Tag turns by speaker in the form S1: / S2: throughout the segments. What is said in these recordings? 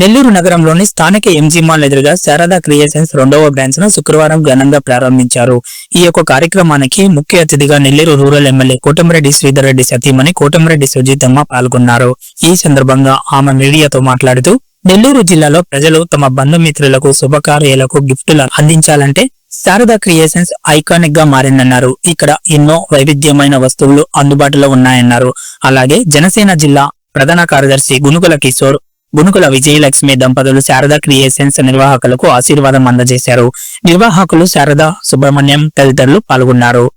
S1: నెల్లూరు నగరంలోని స్థానిక MG mall ఎదురుగా శారదా క్రియేషన్స్ రెండవ బ్రాంచ్ను శుక్రవారం ఘనంగా ప్రారంభించారు. ఈ యొక్క కార్యక్రమానికి ముఖ్య అతిథిగా నెల్లూరు రూరల్ ఎమ్మెల్యే కోటమిరెడ్డి శ్రీధర్ రెడ్డి సతీమణి కోటమిరెడ్డి సుజితమ్మ పాల్గొన్నారు. ఈ సందర్భంగా ఆమె మీడియాతో మాట్లాడుతూ నెల్లూరు జిల్లాలో ప్రజలు తమ బంధుమిత్రులకు శుభకార్యాలకు గిఫ్టులు అందించాలంటే శారదా క్రియేషన్స్ ఐకానిక్గా మారిందన్నారు. ఇక్కడ ఎన్నో వైవిధ్యమైన వస్తువులు అందుబాటులో ఉన్నాయన్నారు. అలాగే జనసేన జిల్లా ప్రధాన కార్యదర్శి గునుకుల కిషోర్ గునుకుల విజయలక్ష్మి దంపతులు శారదా క్రియేషన్స్ నిర్వాహకులకు ఆశీర్వాదం అందజేశారు. నిర్వాహకులు శారదా సుబ్రహ్మణ్యం తదితరులు పాల్గొన్నారు.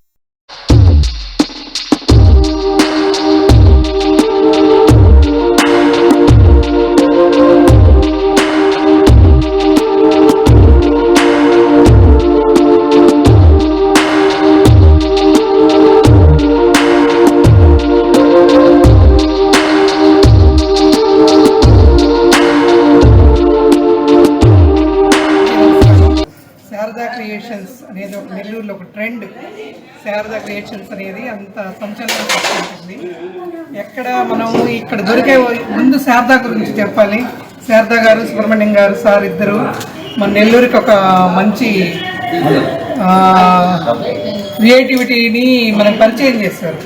S2: క్రియేషన్స్ అనేది ఒక నెల్లూరులో ఒక ట్రెండ్ శారదా క్రియేషన్స్ అనేది అంత సంచలనం సృష్టించింది ఎక్కడ మనం ఇక్కడ దొరికే ముందు శారదా గురించి చెప్పాలి. శారదా గారు సుబ్రహ్మణ్యం గారు సార్ ఇద్దరు మన నెల్లూరుకి ఒక మంచి క్రియేటివిటీని మనం పరిచయం చేశారు.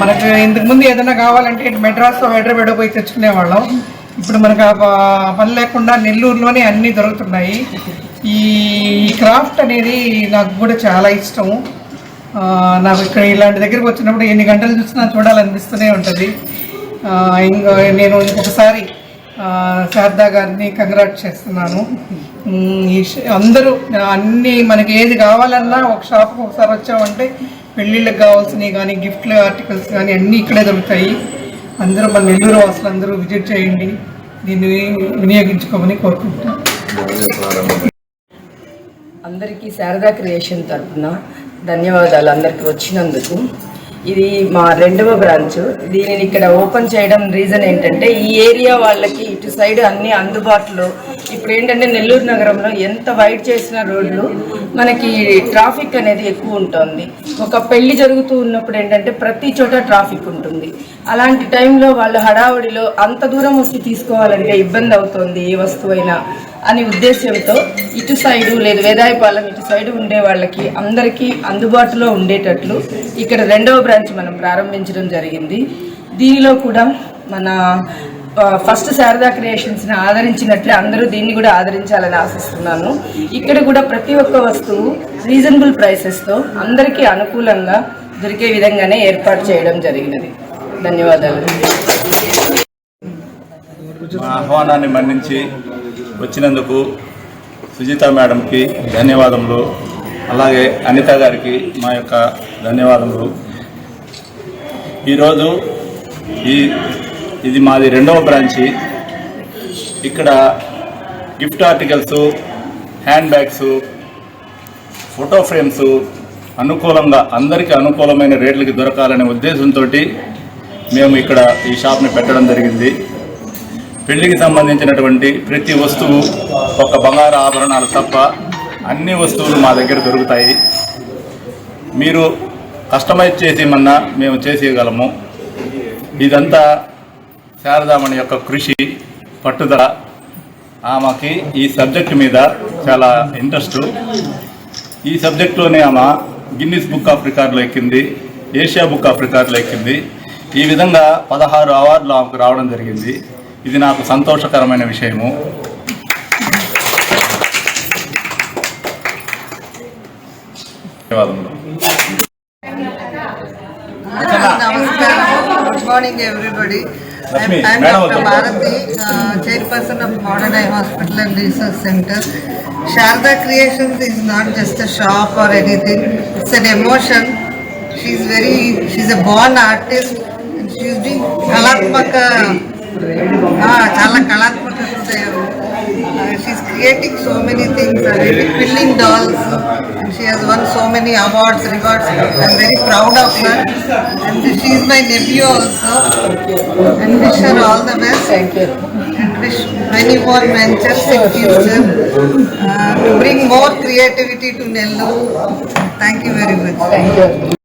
S2: మనకు ఇంతకు ముందు ఏదైనా కావాలంటే ఇటు మెడ్రాస్ హైదరాబాద్ పోయి తెచ్చుకునేవాళ్ళం. ఇప్పుడు మనకు ఆ పని లేకుండా నెల్లూరులోనే అన్నీ దొరుకుతున్నాయి. ఈ క్రాఫ్ట్ అనేది నాకు కూడా చాలా ఇష్టము. నాకు ఇక్కడ ఇలాంటి దగ్గరికి వచ్చినప్పుడు ఎన్ని గంటలు చూసినా చూడాలనిపిస్తూనే ఉంటుంది. ఇంకా నేను ఇంకొకసారి శారదా గారిని కంగ్రాట్ చేస్తున్నాను. ఈ అందరూ అన్ని మనకి ఏది కావాలన్నా ఒక షాప్కి ఒకసారి వచ్చామంటే పెళ్ళిళ్ళకి కావాల్సినవి కానీ గిఫ్ట్లు ఆర్టికల్స్ కానీ అన్నీ ఇక్కడే దొరుకుతాయి. అందరూ మన నెల్లూరు వాసులు అందరూ విజిట్ చేయండి. దీన్ని వినియోగించుకోమని కోరుకుంటున్నాను.
S3: అందరికీ శారదా క్రియేషన్ తరఫున ధన్యవాదాలు అందరికీ వచ్చినందుకు. ఇది మా రెండవ బ్రాంచ్. దీనిని ఇక్కడ ఓపెన్ చేయడం రీజన్ ఏంటంటే ఈ ఏరియా వాళ్ళకి ఇటు సైడ్ అన్ని అందుబాటులో. ఇప్పుడు ఏంటంటే నెల్లూరు నగరంలో ఎంత వైడ్ చేసిన రోడ్లు మనకి ట్రాఫిక్ అనేది ఎక్కువ ఉంటుంది. ఒక పెళ్ళి జరుగుతూ ఉన్నప్పుడు ఏంటంటే ప్రతి చోట ట్రాఫిక్ ఉంటుంది. అలాంటి టైంలో వాళ్ళు హడావుడిలో అంత దూరం వచ్చి తీసుకోవాలంటే ఇబ్బంది అవుతుంది ఏ వస్తువైనా. అనే ఉద్దేశంతో ఇటు సైడు లేదు వేదాయపాలెం ఇటు సైడు ఉండే వాళ్ళకి అందరికీ అందుబాటులో ఉండేటట్లు ఇక్కడ రెండవ బ్రాంచ్ మనం ప్రారంభించడం జరిగింది. దీనిలో కూడా మన ఫస్ట్ శారదా క్రియేషన్స్ని ఆదరించినట్లే అందరూ దీన్ని కూడా ఆదరించాలని ఆశిస్తున్నాను. ఇక్కడ కూడా ప్రతి ఒక్క వస్తువు రీజనబుల్ ప్రైసెస్తో అందరికీ అనుకూలంగా దొరికే విధంగానే ఏర్పాటు చేయడం జరిగినది. ధన్యవాదాలు.
S4: ఆహ్వానాన్ని మన్నించి వచ్చినందుకు సుజిత మేడంకి ధన్యవాదములు. అలాగే అనిత గారికి మా యొక్క ధన్యవాదములు. ఈరోజు ఈ ఇది మాది రెండవ బ్రాంచి. ఇక్కడ gift articles hand bags photo frames అనుకూలంగా అందరికీ అనుకూలమైన రేట్లకి దొరకాలనే ఉద్దేశంతో మేము ఇక్కడ ఈ షాప్ని పెట్టడం జరిగింది. పెళ్ళికి సంబంధించినటువంటి ప్రతి వస్తువు ఒక బంగారు ఆభరణాలు తప్ప అన్ని వస్తువులు మా దగ్గర దొరుకుతాయి. మీరు కస్టమైజ్ చేసేమన్నా మేము చేసేయగలము. ఇదంతా శారదామణి యొక్క కృషి పట్టుదల. ఆమెకి ఈ సబ్జెక్ట్ మీద చాలా ఇంట్రెస్ట్. ఈ సబ్జెక్ట్లోనే ఆమె గిన్నిస్ బుక్ ఆఫ్ రికార్డులో ఎక్కింది ఏషియా బుక్ ఆఫ్ రికార్డులో ఎక్కింది. ఈ విధంగా పదహారు అవార్డులు ఆమెకు రావడం జరిగింది. ఇది నాకు సంతోషకరమైన విషయము ధన్యవాదములు
S5: uh, Modern Eye Hospital and Research Center. Sharda Creations is not just a shop or anything, it's an emotion. She's very, she's a born artist and she's doing కళాత్మక ah, చాలా కళాత్మక హృదయం Uh, she's creating so many things, uh, filling dolls. And she has won so many awards, rewards. I'm very proud of her. And she's my nephew also. And wish her all the best.
S3: Thank you
S5: And wish many more ventures in future uh, to bring more creativity to Nellore. Thank you very much.